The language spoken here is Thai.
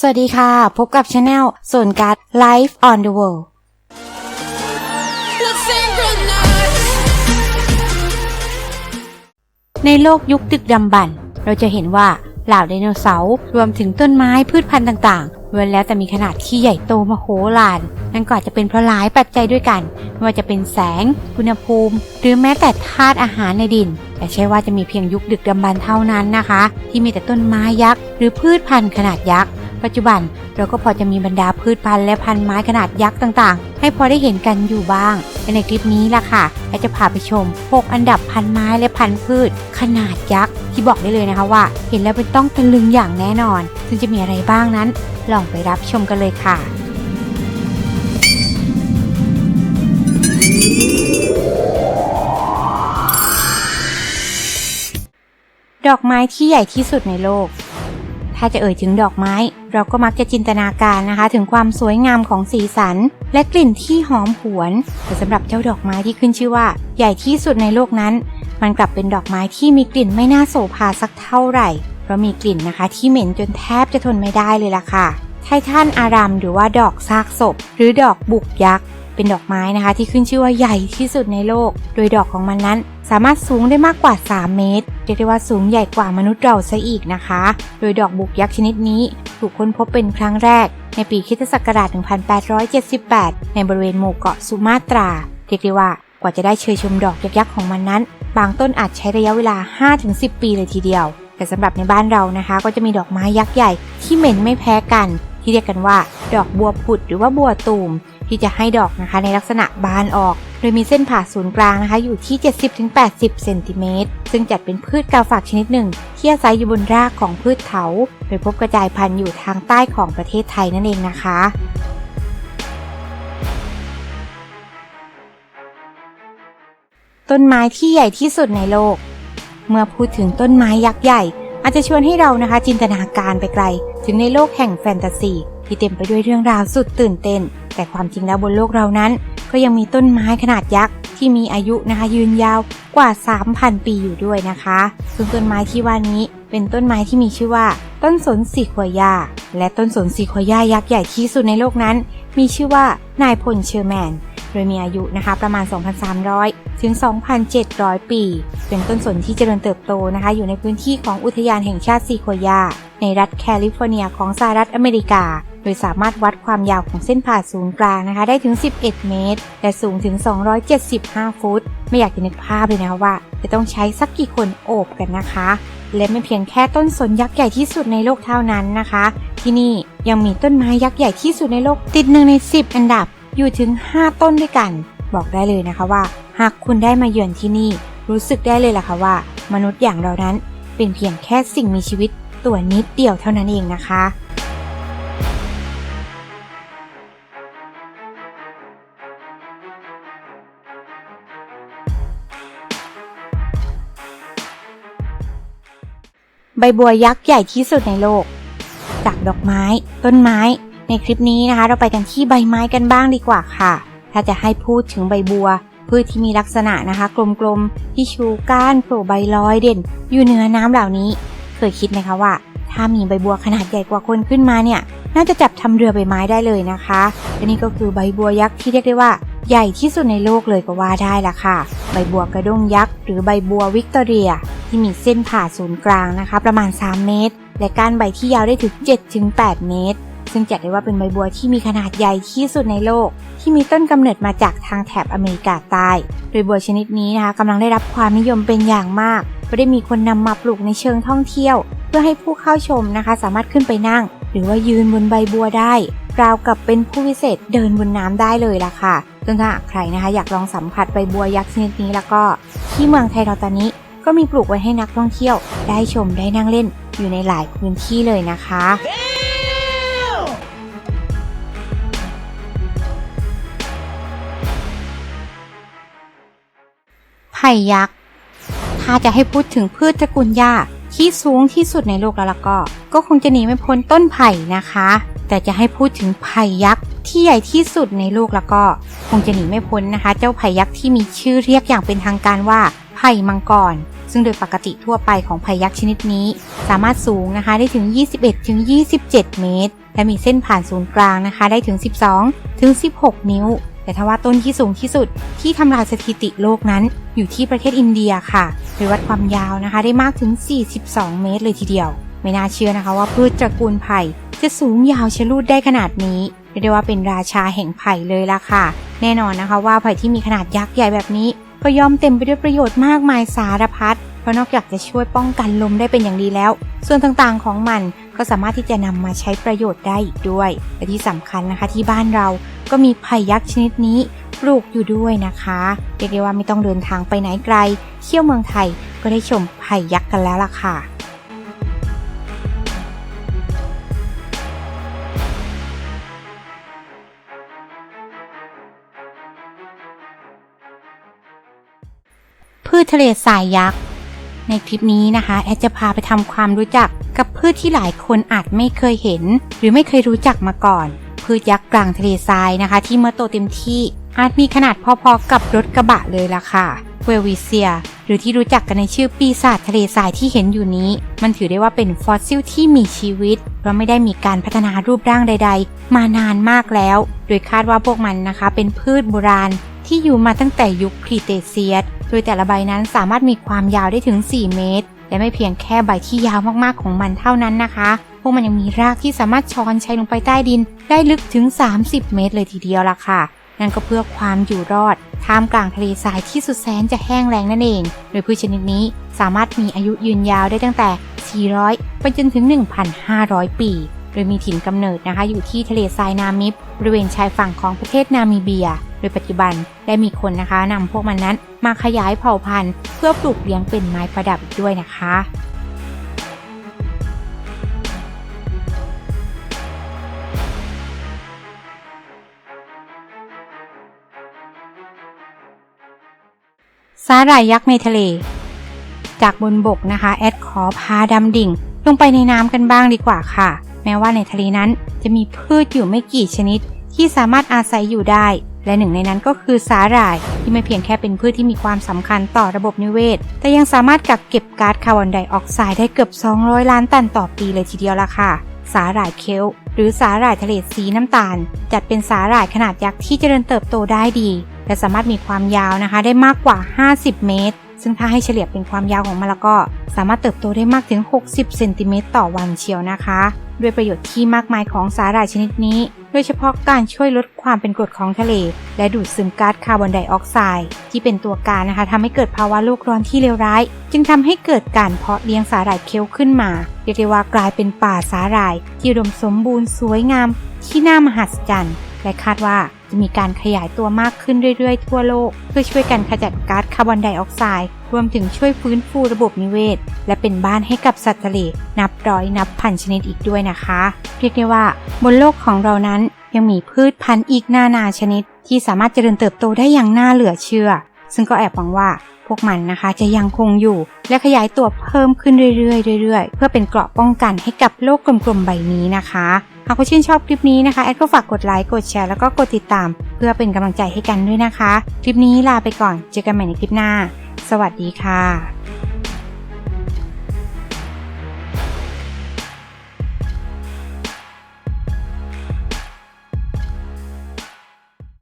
สวัสดีค่ะ พบกับช anel ส่วนการ Life on the World ในโลกยุคดึกดำบรรพ์เราจะเห็นว่าเหล่าไดโนเสาร์รวมถึงต้นไม้พืชพันธุ์ต่างๆล้วนแล้วแต่มีขนาดที่ใหญ่โตมโหฬารนั่นก็อาจจะเป็นเพราะหลายปัจจัยด้วยกัน ไม่ว่าจะเป็นแสง อุณหภูมิ หรือแม้แต่ธาตุอาหารในดิน แต่ใช่ว่าจะมีเพียงยุคดึกดำบรรพ์เท่านั้นนะคะ ที่มีแต่ต้นไม้ยักษ์หรือพืชพันธุ์ขนาดยักษ์ ปัจจุบันเราก็พอจะมีบรรดาพืชพันธุ์และพันธุ์ไม้ขนาดยักษ์ต่างๆ ให้พอได้เห็นกันอยู่บ้าง ในคลิปนี้ล่ะค่ะเราจะพาไปชม 6 อันดับพันธุ์ไม้และพันธุ์พืช ขนาดยักษ์ที่บอกได้เลยนะคะว่า เห็นแล้วเป็นต้องตะลึงอย่างแน่นอน ซึ่งจะมีอะไรบ้างนั้น ลองไปรับชมกันเลยค่ะดอกไม้ที่ใหญ่ที่สุดในโลก ถ้าจะเอ่ยถึงดอกไม้ เราก็มักจะจินตนาการนะคะ ถึงความสวยงามของสีสัน และกลิ่นที่หอมหวน แต่สำหรับเจ้าดอกไม้ที่ขึ้นชื่อว่า ใหญ่ที่สุดในโลกนั้น มันกลับเป็นดอกไม้ที่มีกลิ่นไม่น่าโสภาสักเท่าไหร่ เพราะมีกลิ่นนะคะ ที่เหม็นจนแทบจะทนไม่ได้เลยล่ะค่ะไททันอารัมหรือว่าดอกซากศพ หรือดอกบุกยักษ์ เป็นดอกไม้นะคะ ที่ขึ้นชื่อว่าใหญ่ที่สุดในโลก โดยดอกของมันนั้น สามารถสูงได้มากกว่า 3 เมตร เรียกได้ว่าสูงใหญ่กว่ามนุษย์เราซะอีกนะคะ โดยดอกบุกยักษ์ชนิดนี้ ถูกค้นพบเป็นครั้งแรก ในปีคิศักราช 1878 ในบริเวณหมู่เกาะสุมาตรา เรียกได้ว่ากว่าจะได้เชยชมดอกยักษ์ของมันนั้น บางต้นอาจใช้ระยะเวลา 5-10 ปีเลยทีเดียว แต่สำหรับในบ้านเรานะคะ ก็จะมีดอกไม้ยักษ์ใหญ่ที่เหม็นไม่แพ้กัน ที่เรียกกันว่า ดอกบัวผุดหรือว่าบัวตูม ที่จะให้ดอกนะคะในลักษณะบานออก โดยมีเส้นผ่าศูนย์กลางนะคะอยู่ที่ 70-80 เซนติเมตร ซึ่งจัดเป็นพืชกาฝากชนิดหนึ่ง ที่อาศัยอยู่บนรากของพืชเถา โดยพบกระจายพันธุ์อยู่ทางใต้ของประเทศไทยนั่นเองนะคะต้นไม้ที่ใหญ่ที่สุดในโลก เมื่อพูดถึงต้นไม้ยักษ์ใหญ่ อาจจะชวนให้เรานะคะจินตนาการไปไกล ถึงในโลกแห่งแฟนตาซี ที่เต็มไปด้วยเรื่องราวสุดตื่นเต้น แต่ความจริงแล้วบนโลกเรานั้น ก็ยังมีต้นไม้ขนาดยักษ์ที่มีอายุนะคะยืนยาวกว่า 3,000 ปีอยู่ด้วยนะคะ ซึ่งต้นไม้ที่ว่านี้เป็นต้นไม้ที่มีชื่อว่า ต้นสนสีขวายา และต้นสนสีขวายายักษ์ใหญ่ที่สุดในโลกนั้น มีชื่อว่านายพลเชอร์แมน โดยมีอายุนะคะประมาณ 2,300 ถึง 2,700 ปี เป็นต้นสนที่เจริญเติบโตนะคะ อยู่ในพื้นที่ของอุทยานแห่งชาติซีโคยา ในรัฐแคลิฟอร์เนียของสหรัฐอเมริกา โดยสามารถวัดความยาวของเส้นผ่าศูนย์กลางนะคะ ได้ถึง 11 เมตร และสูงถึง 275 ฟุต ไม่อยากจะนึกภาพเลยนะว่า จะต้องใช้สักกี่คนโอบกันนะคะ และไม่เพียงแค่ต้นสนยักษ์ใหญ่ที่สุดในโลกเท่านั้นนะคะ ที่นี่ยังมีต้นไม้ยักษ์ใหญ่ที่สุดในโลกติดหนึ่งใน 10 อันดับอยู่ถึง 5 ต้นด้วยกัน บอกได้เลยนะคะว่า หากคุณได้มาเยือนที่นี่ รู้สึกได้เลยล่ะค่ะว่า มนุษย์อย่างเรานั้นเป็นเพียงแค่สิ่งมีชีวิต ตัวนิดเดียวเท่านั้นเองนะคะ ใบบัวยักษ์ใหญ่ที่สุดในโลก จากดอกไม้ ต้นไม้ ในคลิปนี้นะคะ เราไปกันที่ใบไม้กันบ้างดีกว่าค่ะ ถ้าจะให้พูดถึงใบบัวพืชที่มีลักษณะนะคะ กลมๆ ที่ชูก้านโผล่ใบลอยเด่น อยู่เหนือน้ำเหล่านี้ ยคิดนะคะว่า ถ้ามีใบบัวขนาดใหญ่กว่าคนขึ้นมาเนี่ย น่าจะจับทำเรือใบไม้ได้เลยนะคะและนี่ก็คือใบบัวยักษ์ที่เรียกได้ว่าใหญ่ที่สุดในโลกเลยก็ว่าได้ละค่ะ ใบบัวกระด้งยักษ์หรือใบบัววิกตอเรีย ที่มีเส้นผ่าศูนย์กลางนะคะ ประมาณ 3 เมตร และก้านใบที่ยาวได้ถึง 7-8 เมตร ซึ่งจัดได้ว่าเป็นใบบัวที่มีขนาดใหญ่ที่สุดในโลก ที่มีต้นกำเนิดมาจากทางแถบอเมริกาใต้ โดยบัวชนิดนี้นะคะกำลังได้รับความนิยมเป็นอย่างมากก็ได้มีคนนำมาปลูกในเชิงท่องเที่ยว เพื่อให้ผู้เข้าชมนะคะ สามารถขึ้นไปนั่ง หรือว่ายืนบนใบบัวได้ราวกับเป็นผู้วิเศษเดินบนน้ำได้เลยล่ะค่ะซึ่งถ้าใครนะคะ อยากลองสัมผัสใบบัวยักษ์ชนิดนี้แล้วก็ ที่เมืองไทยเราตอนนี้ก็มีปลูกไว้ให้นักท่องเที่ยว ได้ชมได้นั่งเล่นอยู่ในหลายพื้นที่เลยนะคะ ไผ่ยักษ์ ถ้าจะให้พูดถึงพืชตระกูลหญ้าที่สูงที่สุดในโลกแล้วล่ะก็ ก็คงจะหนีไม่พ้นต้นไผ่นะคะ แต่จะให้พูดถึงไผ่ยักษ์ที่ใหญ่ที่สุดในโลกแล้วก็ คงจะหนีไม่พ้นนะคะ เจ้าไผ่ยักษ์ที่มีชื่อเรียกอย่างเป็นทางการว่าไผ่มังกร ซึ่งโดยปกติทั่วไปของไผ่ยักษ์ชนิดนี้ สามารถสูงนะคะได้ถึง 21ถึง27 เมตร และมีเส้นผ่านศูนย์กลางนะคะ ได้ถึง 12ถึง16 นิ้ว แต่ทว่าต้นที่สูงที่สุดที่ทำลายสถิติโลกนั้น อยู่ที่ประเทศอินเดียค่ะโดยวัดความยาวนะคะ ได้มากถึง 42 เมตรเลยทีเดียว ไม่น่าเชื่อนะคะว่าพืชตระกูลไผ่จะสูงยาวชะลูดได้ขนาดนี้เรียกได้ว่าเป็นราชาแห่งไผ่เลยล่ะค่ะ แน่นอนนะคะว่าไผ่ที่มีขนาดยักษ์ใหญ่แบบนี้ ก็ย่อมเต็มไปด้วยประโยชน์มากมายสารพัดเพราะนอกจากจะช่วยป้องกันลมได้เป็นอย่างดีแล้ว ส่วนต่างๆของมันก็สามารถที่จะนำมาใช้ประโยชน์ได้อีกด้วยและที่สำคัญนะคะที่บ้านเรา ก็มีไผ่ยักษ์ชนิดนี้ปลูกอยู่ด้วยนะคะเรียกได้ว่าไม่ต้องเดินทางไปไหนไกล เที่ยวเมืองไทยก็ได้ชมไผ่ยักษ์กันแล้วล่ะค่ะพืชทะเลทรายยักษ์ ในคลิปนี้นะคะแอดจะพาไปทำความรู้จักกับพืชที่หลายคนอาจไม่เคยเห็น หรือไม่เคยรู้จักมาก่อน พืชยักษ์กลางทะเลทรายนะคะ ที่เมื่อโตเต็มที่อาจมีขนาดพอๆกับรถกระบะเลยล่ะค่ะเวลวิเซีย หรือที่รู้จักกันในชื่อปีศาจทะเลทรายที่เห็นอยู่นี้ มันถือได้ว่าเป็นฟอสซิลที่มีชีวิต เพราะไม่ได้มีการพัฒนารูปร่างใด ๆ มานานมากแล้ว โดยคาดว่าพวกมันนะคะ เป็นพืชโบราณ ที่อยู่มาตั้งแต่ยุคครีเตเซียส โดยแต่ละใบนั้นสามารถมีความยาวได้ถึง 4 เมตร และไม่เพียงแค่ใบที่ยาวมากๆของมันเท่านั้นนะคะ พวกมันยังมีรากที่สามารถช้อนชัยลงไปใต้ดิน ได้ลึกถึง 30 เมตรเลยทีเดียวล่ะค่ะ นั่นก็เพื่อความอยู่รอด ท่ามกลางทะเลทรายที่สุดแสนจะแห้งแล้งนั่นเอง โดยพืชชนิดนี้สามารถมีอายุยืนยาวได้ตั้งแต่ 400 ไปจนถึง 1,500 ปีโดยมีถิ่นกำเนิดนะคะอยู่ที่ทะเลทรายนามิบบริเวณชายฝั่งของประเทศนามิเบีย ดยปัจจุบันได้มีคนนะคะนำพวกมันนั้นมาขยายเผ่าพันธุ์ เพื่อปลูกเลี้ยงเป็นไม้ประดับด้วยนะคะสาหร่ายยักษ์ในทะเล จากบนบกนะคะ แอดขอพาดำดิ่ง ลงไปในน้ำกันบ้างดีกว่าค่ะ แม้ว่าในทะเลนั้นจะมีพืชอยู่ไม่กี่ชนิดที่สามารถอาศัยอยู่ได้ และหนึ่งในนั้นก็คือสาหร่าย ที่ไม่เพียงแค่เป็นพืชที่มีความสำคัญต่อระบบนิเวศ แต่ยังสามารถกักเก็บก๊าซคาร์บอนไดออกไซด์ได้เกือบ 200 ล้านตันต่อปีเลยทีเดียวละค่ะ สาหร่ายเคลหรือสาหร่ายทะเลสีน้ำตาล จัดเป็นสาหร่ายขนาดยักษ์ที่เจริญเติบโตได้ดี และสามารถมีความยาวนะคะได้มากกว่า 50 เมตร ซึ่งถ้าให้เฉลี่ยเป็นความยาวของมันแล้วก็สามารถเติบโตได้มากถึง 60 เซนติเมตรต่อวันเชียวนะคะ ด้วยประโยชน์ที่มากมายของสาหร่ายชนิดนี้ โดยเฉพาะการช่วยลดความเป็นกรดของทะเล และดูดซึมก๊าซคาร์บอนไดออกไซด์ที่เป็นตัวการนะคะทำให้เกิดภาวะโลกร้อนที่เลวร้าย จึงทำให้เกิดการเพาะเลี้ยงสาหร่ายเคลขึ้นมาเรียกได้ว่ากลายเป็นป่าสาหร่าย ที่อุดมสมบูรณ์สวยงาม ที่น่ามหัศจรรย์และคาดว่า จะมีการขยายตัวมากขึ้นเรื่อยๆ ทั่วโลก เพื่อช่วยกันขจัดก๊าซคาร์บอนไดออกไซด์รวมถึงช่วยฟื้นฟูระบบนิเวศ และเป็นบ้านให้กับสัตว์ทะเลนับร้อยนับพันชนิดอีกด้วยนะคะ เรียกได้ว่าบนโลกของเรานั้นยังมีพืชพันธุ์อีกนานาชนิด ที่สามารถเจริญเติบโตได้อย่างน่าเหลือเชื่อ ซึ่งก็แอบหวังว่าพวกมันนะคะจะยังคงอยู่ และขยายตัวเพิ่มขึ้นเรื่อยๆเรื่อยๆ เพื่อเป็นเกราะป้องกันให้กับโลกกลมๆใบนี้นะคะ หากคุณชื่นชอบคลิปนี้นะคะแอดก็ฝากกดไลค์กดแชร์แล้วก็กดติดตาม เพื่อเป็นกำลังใจให้กันด้วยนะคะ คลิปนี้ลาไปก่อนเจอกันใหม่ในคลิปหน้า สวัสดีค่ะ